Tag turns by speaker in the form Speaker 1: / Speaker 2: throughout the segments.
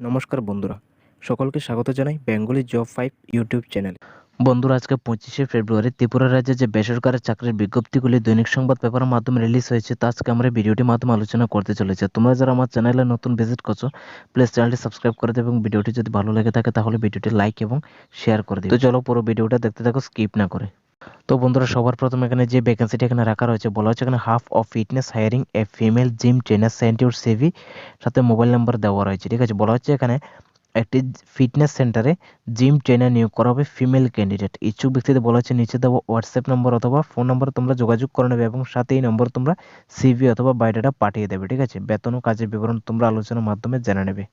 Speaker 1: নমস্কার বন্ধুরা, সকলকে স্বাগত জানাই Bengali job five YouTube channel.
Speaker 2: বন্ধুরা, আজকে পঁচিশে ফেব্রুয়ারি, ত্রিপুরা রাজ্যে যে বেসরকারি চাকরির বিজ্ঞপ্তিগুলি, দৈনিক সংবাদ পেপারের মাধ্যমে রিলিজ হয়েছে, তা আজকে আমরা ভিডিওটির মাধ্যমে আলোচনা করতে চলেছে। তোমরা যারা আমার চ্যানেলে নতুন ভিজিট করছ প্লিজ চ্যানেলটি সাবস্ক্রাইব করে দেবে এবং ভিডিওটি যদি ভালো লেগে থাকে, তাহলে ভিডিওটি লাইক এবং শেয়ার করে দিও তো চলো পুরো ভিডিওটা দেখতে থাকো স্কিপ না করে। তো বন্ধুরা, সবার প্রথমে এখানে যে ভ্যাকেন্সিটি এখানে রাখা রয়েছে, বলা হচ্ছে এখানে half of fitness hiring a female gym trainer send your CV সাথে মোবাইল নাম্বার দেওয়া রয়েছে, ঠিক আছে? বলা হচ্ছে এখানে একটি ফিটনেস সেন্টারে জিম ট্রেনার নিয়োগ করা হবে ফিমেল ক্যান্ডিডেট ইচ্ছুক ব্যক্তিদের বলা হচ্ছে নিচে দেওয়া হোয়াটসঅ্যাপ নম্বর অথবা ফোন নম্বর তোমরা যোগাযোগ করে নেবে এবং সাথে এই নম্বর তোমরা সিভি অথবা বায়োডাটা পাঠিয়ে দেবে, ঠিক আছে? বেতন ও কাজের বিবরণ তোমরা আলোচনার মাধ্যমে জেনে নেবে।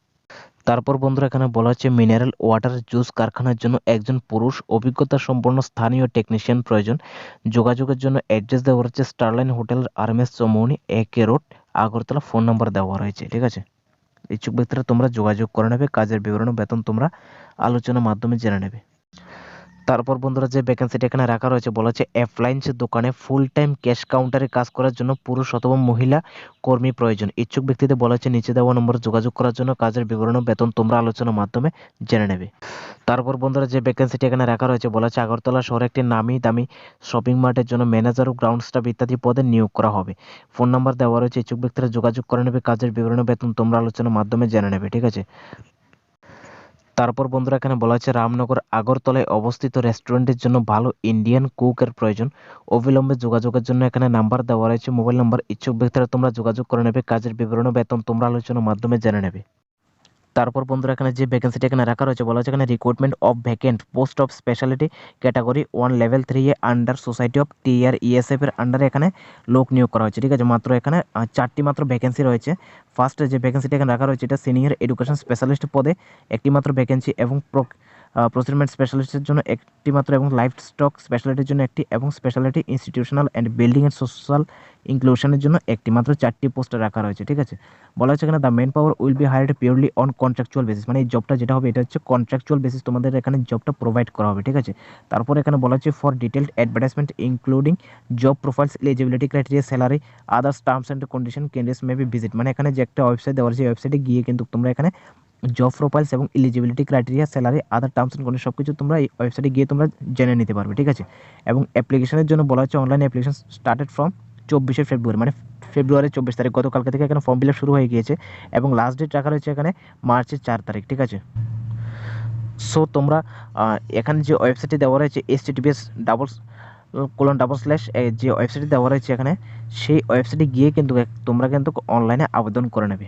Speaker 2: তারপর বন্ধুরা এখানে বলা হচ্ছে মিনারেল ওয়াটার জুস কারখানার জন্য একজন পুরুষ অভিজ্ঞতা সম্পন্ন স্থানীয় টেকনিশিয়ান প্রয়োজন। যোগাযোগের জন্য অ্যাড্রেস দেওয়া রয়েছে Starline hotel RMS Chowmuhani A K road Agartala. Phone number দেওয়া রয়েছে, ঠিক আছে? ইচ্ছুক ব্যক্তিরা তোমরা যোগাযোগ করে নেবে, কাজের বিবরণ বেতন তোমরা আলোচনার মাধ্যমে জেনে নেবে। তারপর বন্ধুরা যে ভ্যাকেন্সিটা এখানে রাখা রয়েছে, বলা হচ্ছে অ্যাপ্লায়েন্স দোকানে ফুল টাইম ক্যাশ কাউন্টারে কাজ করার জন্য পুরুষ অথবা মহিলা কর্মী প্রয়োজন। ইচ্ছুক ব্যক্তিদের বলা হচ্ছে নিচে দেওয়া নম্বরে যোগাযোগ করার জন্য কাজের বিবরণ বেতন তোমরা আলোচনার মাধ্যমে জেনে নেবে। তারপর বন্ধুরা যে ভ্যাকেন্সিটি এখানে রাখা রয়েছে, বলা হচ্ছে আগরতলা শহরে একটি নামি দামি শপিং মার্টের জন্য ম্যানেজার ও গ্রাউন্ড স্টাফ ইত্যাদি পদে নিয়োগ করা হবে। ফোন নাম্বার দেওয়া রয়েছে, ইচ্ছুক ব্যক্তিরা যোগাযোগ করে নেবে, কাজের বিবরণ বেতন তোমরা আলোচনার মাধ্যমে জেনে নেবে, ঠিক আছে? তারপর বন্ধুরা এখানে বলা হচ্ছে রামনগর আগরতলায় অবস্থিত রেস্টুরেন্টের জন্য ভালো ইন্ডিয়ান কুকের প্রয়োজন। অবিলম্বে যোগাযোগের জন্য এখানে নাম্বার দেওয়া রয়েছে, মোবাইল নাম্বার ইচ্ছুক ব্যক্তিরা তোমরা যোগাযোগ করে নেবে, কাজের বিবরণ বেতন তোমরা আলোচনার মাধ্যমে জেনে নেবে। তারপর বন্ধুরা এখানে যে ভ্যাকেন্সিটি এখানে রাখা রয়েছে, বলা হচ্ছে এখানে recruitment of vacant post of speciality category one level three a under society of T R ESF এর আন্ডারে এখানে লোক নিয়োগ করা হয়েছে, ঠিক আছে? মাত্র এখানে চারটি মাত্র ভ্যাকেন্সি রয়েছে। ফার্স্ট যে ভ্যাকেন্সিটি এখানে রাখা রয়েছে, এটা সিনিয়র এডুকেশন স্পেশালিস্ট পদে, একটি মাত্র ভ্যাকেন্সি এবং প্রসিডমেন্ট স্পেশালিস্টের জন্য একটি মাত্র এবং লাইফ স্টক স্পেশালিটির জন্য একটি এবং speciality institutional and building and social ইনক্লুশনের জন্য একটি মাত্র চারটি পোস্ট রাখা রয়েছে, ঠিক আছে? বলা হচ্ছে এখানে the manpower will be hired purely on contractual basis মানে এই জবটা যেটা হবে, এটা হচ্ছে কন্ট্রাকচুয়াল বেসিস তোমাদের এখানে জবটা প্রোভাইড করা হবে, ঠিক আছে? তারপর এখানে বলা হচ্ছে for detailed advertisement including job profiles eligibility criteria salary others terms and condition candidates may be visit মানে এখানে যে একটা ওয়েবসাইট দেওয়া আছে ওয়েবসাইটে গিয়ে কিন্তু তোমরা এখানে জব প্রোফাইলস এবং eligibility criteria salary other terms and condition সব কিছু তোমরা এই ওয়েবসাইটে গিয়ে তোমরা জেনে নিতে পারবে, ঠিক আছে? এবং অ্যাপ্লিকেশনের জন্য বলা হচ্ছে অনলাইন অ্যাপ্লিকেশন স্টার্টেড ফ্রম চব্বিশে ফেব্রুয়ারি মানে ফেব্রুয়ারি চব্বিশ তারিখ, গতকালকে থেকে এখানে ফর্ম ফিল শুরু হয়ে গিয়েছে এবং লাস্ট ডেট রাখা রয়েছে এখানে মার্চের চার তারিখ, ঠিক আছে? সো তোমরা এখানে যে ওয়েবসাইটটি দেওয়া রয়েছে S TPS double colon double slash যে ওয়েবসাইটটি দেওয়া রয়েছে এখানে, সেই ওয়েবসাইটে গিয়ে কিন্তু তোমরা কিন্তু অনলাইনে আবেদন করে নেবে।